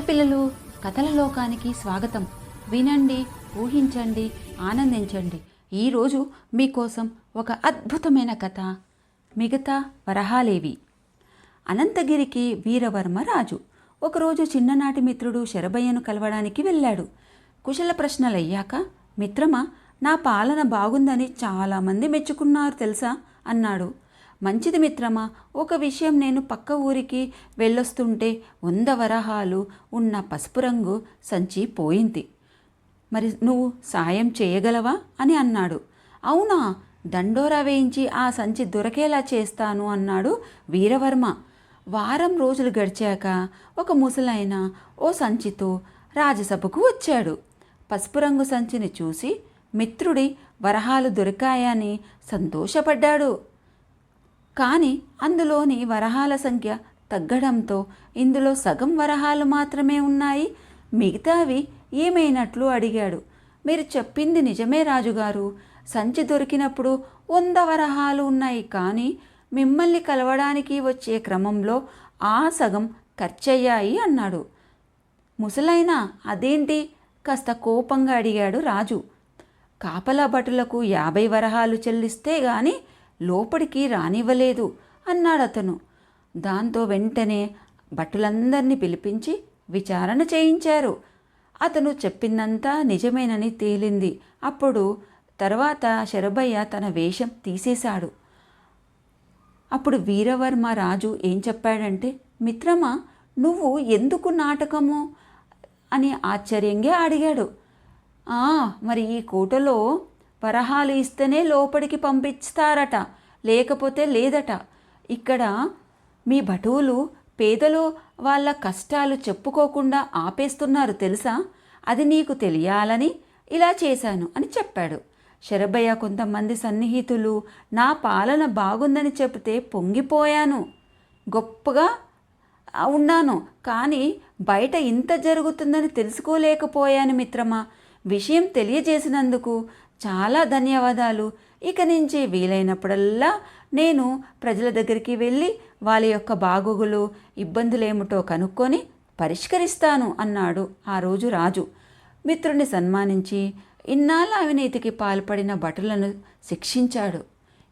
Hi పిల్లలు. కథల లోకానికి స్వాగతం. వినండి ఊహించండి ఆనందించండి. ఈరోజు మీకోసం ఒక అద్భుతమైన కథ. మిగతా వరహాలేవి. అనంతగిరికి వీరవర్మ రాజు ఒకరోజు చిన్ననాటి మిత్రుడు శరభయ్యను కలవడానికి వెళ్ళాడు. కుశల ప్రశ్నలయ్యాక మిత్రమా నా పాలన బాగుందని చాలామంది మెచ్చుకున్నారు తెలుసా? అన్నాడు. మంచిది మిత్రమా? ఒక విషయం నేను పక్క ఊరికి వెళ్ళొస్తుంటే వంద వరహాలు ఉన్న పసుపు రంగు సంచి పోయింది. మరి నువ్వు సాయం చేయగలవా? అని అన్నాడు. అవునా? దండోరా వేయించి ఆ సంచి దొరకేలా చేస్తాను అన్నాడు వీరవర్మ. వారం రోజులు గడిచాక ఒక ముసలైన ఓ సంచితో రాజసభకు వచ్చాడు. పసుపు రంగు సంచిని చూసి మిత్రుడి వరహాలు దొరికాయని సంతోషపడ్డాడు. కానీ అందులోని వరహాల సంఖ్య తగ్గడంతో ఇందులో సగం వరహాలు మాత్రమే ఉన్నాయి. మిగతావి ఏమైనట్లు అడిగాడు. మీరు చెప్పింది నిజమే రాజుగారు. సంచి దొరికినప్పుడు వంద వరహాలు ఉన్నాయి కానీ మిమ్మల్ని కలవడానికి వచ్చే క్రమంలో ఆ సగం ఖర్చయ్యాయి అన్నాడు. ముసలైనా అదేంటి? కాస్త కోపంగా అడిగాడు రాజు. కాపలా భటులకు యాభై వరహాలు చెల్లిస్తే గాని లోపలికి రానివ్వలేదు అన్నాడతను. దాంతో వెంటనే భటులందరినీ పిలిపించి విచారణ చేయించారు. అతను చెప్పిందంతా నిజమేనని తేలింది. అప్పుడు తర్వాత శరభయ్య తన వేషం తీసేశాడు. అప్పుడు వీరవర్మ రాజు ఏం చెప్పాడంటే మిత్రమా నువ్వు ఎందుకు నాటకము? అని ఆశ్చర్యంగా అడిగాడు. మరి ఈ కోటలో వరహాలు ఇస్తేనే లోపలికి పంపిస్తారట లేకపోతే లేదట. ఇక్కడ మీ భటువులు పేదలు వాళ్ళ కష్టాలు చెప్పుకోకుండా ఆపేస్తున్నారు తెలుసా? అది నీకు తెలియాలని ఇలా చేశాను అని చెప్పాడు. శరభయ్య కొంతమంది సన్నిహితులు నా పాలన బాగుందని చెబితే పొంగిపోయాను. గొప్పగా ఉన్నాను కానీ బయట ఇంత జరుగుతుందని తెలుసుకోలేకపోయాను మిత్రమా? విషయం తెలియజేసినందుకు చాలా ధన్యవాదాలు. ఇక నుంచి వీలైనప్పుడల్లా నేను ప్రజల దగ్గరికి వెళ్ళి వాళ్ళ యొక్క బాగోగులు ఇబ్బందులేమిటో కనుక్కొని పరిష్కరిస్తాను అన్నాడు ఆ రోజు రాజు. మిత్రుని సన్మానించి ఇన్నాళ్ళ అవినీతికి పాల్పడిన భటులను శిక్షించాడు.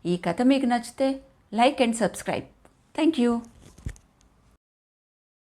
ఈ కథ మీకు నచ్చితే like and subscribe. Thank you.